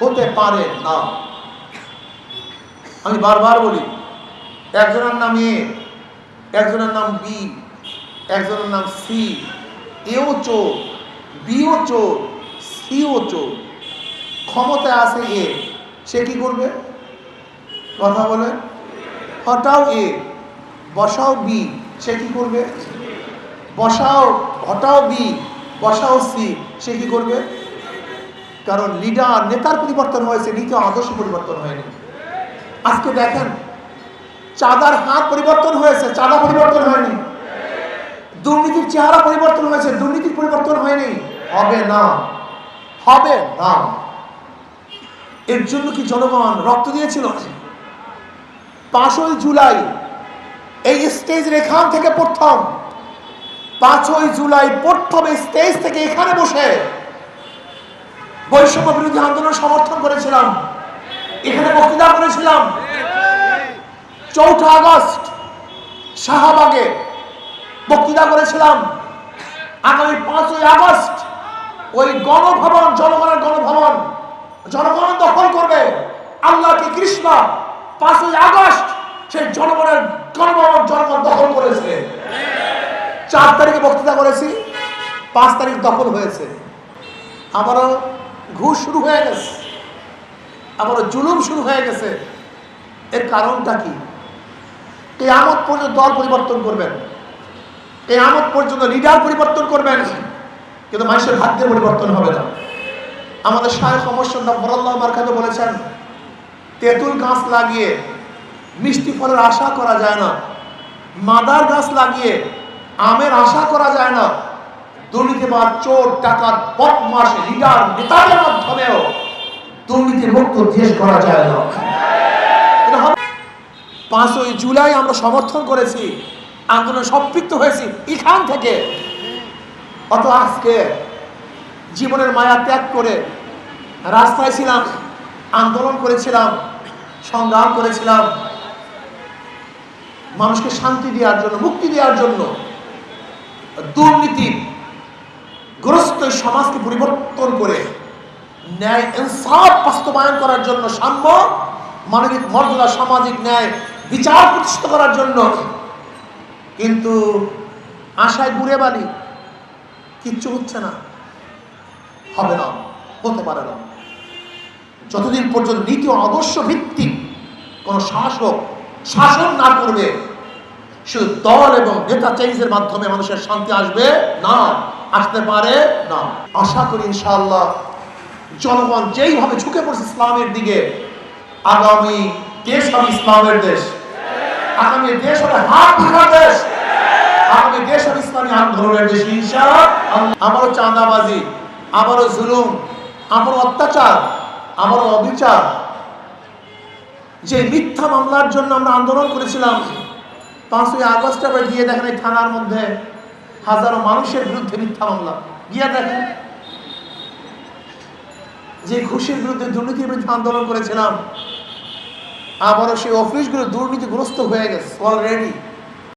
হতে পারে না। আমি বারবার বলি, একজনের নাম এ, একজনের নাম বি, একজনের নাম সি, এও চোর, বিও চোর, সিও চোর। ক্ষমতায় আছে এ, সে কি করবে? কথা বলে, হটাও এ, বসাও বি, সে কি করবে? বসাও, হটাও বি, বসাও সি, সে কি করবে? কারণ লিডার নেতার পরিবর্তন হয়েছে, নীতি আদর্শ পরিবর্তন হয়নি। আজকে দেখেন, চাঁদার হাত পরিবর্তন হয়েছে, চাঁদা পরিবর্তন হয়নি। দুর্নীতির চেহারা পরিবর্তন হয়েছে, দুর্নীতির পরিবর্তন হয়নি। হবে না। হবে না। এর জন্য কি জনগণ রক্ত দিয়েছিল? পাঁচই জুলাই, এই স্টেজ এখান থেকে প্রথম। পাঁচই জুলাই প্রথম স্টেজ থেকে এখানে বসে বৈষম্য বিরোধী আন্দোলন সমর্থন করেছিলাম। এখানে বক্তৃতা করেছিলাম। চৌঠা আগস্ট, শাহবাগে বক্তৃতা করেছিলাম। আগামী পাঁচই আগস্ট ওই গণভবন, জনগণের গণভবন, জনগণ দখল করবে। আল্লাহ কি কৃষ্ণ, পাঁচই আগস্ট সেই জনগণের গণভবন, জনগণ দখল করেছে। চার তারিখে বক্তৃতা করেছি, পাঁচ তারিখ দখল হয়েছে। আবারও ঘুষ শুরু হয়ে গেছে। আবারও জুলুম শুরু হয়ে গেছে। এর কারণটা কি? কেয়ামত পর্যন্ত দল পরিবর্তন করবেন। কেয়ামত পর্যন্ত লিডার পরিবর্তন করবেন। কিন্তু মানুষের ভাগ্যের পরিবর্তন হবে না। আমাদের শাহেখ অমরসন্দাম বরাল্লাহ মার্কাতে বলেছেন, তেঁতুল গাছ লাগিয়ে মিষ্টি ফলের আশা করা যায় না। মাদার গাছ লাগিয়ে আমের আশা করা যায় না। দুর্নীতিবাদ, চোর টাকার বদমাস লিডার, নেতাদের মাধ্যমেও দুর্নীতি মুক্ত দেশ করা যায় না। পাঁচই জুলাই আমরা সমর্থন করেছি, আন্দোলন সম্পৃক্ত হয়েছি এখান থেকে। অত আজকে জীবনের মায়া ত্যাগ করে রাস্তায় ছিলাম, আন্দোলন করেছিলাম, সংগ্রাম করেছিলাম। মানুষকে শান্তি দেওয়ার জন্য, মুক্তি দেওয়ার জন্য দুর্নীতি গ্রস্ত সমাজকে পরিবর্তন করে ন্যায় ইনসাফ বাস্তবায়ন করার জন্য সাম্য, মানবিক মর্যাদা, সামাজিক ন্যায় বিচার প্রতিষ্ঠিত করার জন্য। কিন্তু আশায় ঘুরে বালি কিচ্ছু হচ্ছে না, হবে না, হতে পারে না। যতদিন পর্যন্ত নীতি আদর্শ ভিত্তিক কোন শাসক শাসন না করবে, শুধু দল এবং নেতা চেঞ্জের মাধ্যমে মানুষের শান্তি আসবে না। আসতে পারে না। আশা করি ইনশাআল্লাহ জনগণ যেইভাবে ঝুঁকে পড়ছে ইসলামের দিকে, আগামী দেশ হবে ইসলামের দেশ। আগামী দেশ হবে হাত ভাঙার দেশ। আগামী দেশ হবে ইসলামী আন্দোলনের দেশ, ইনশাআল্লাহ। আমারও চাঁদাবাজি, আমারও জুলুম, আমারও অত্যাচার, আমারও অবিচার। যে মিথ্যা মামলার জন্য আমরা আন্দোলন করেছিলাম, পাঁচই আগস্ট আবার গিয়ে দেখেন এই থানার মধ্যে হাজারো মানুষের বিরুদ্ধে মিথ্যা মামলা। গিয়া দেখেন, যে ঘুষের বিরুদ্ধে দুর্নীতির বিরুদ্ধে আন্দোলন করেছিলাম, আবারও সেই অফিসগুলো দুর্নীতিগ্রস্ত হয়ে গেছে। অলরেডি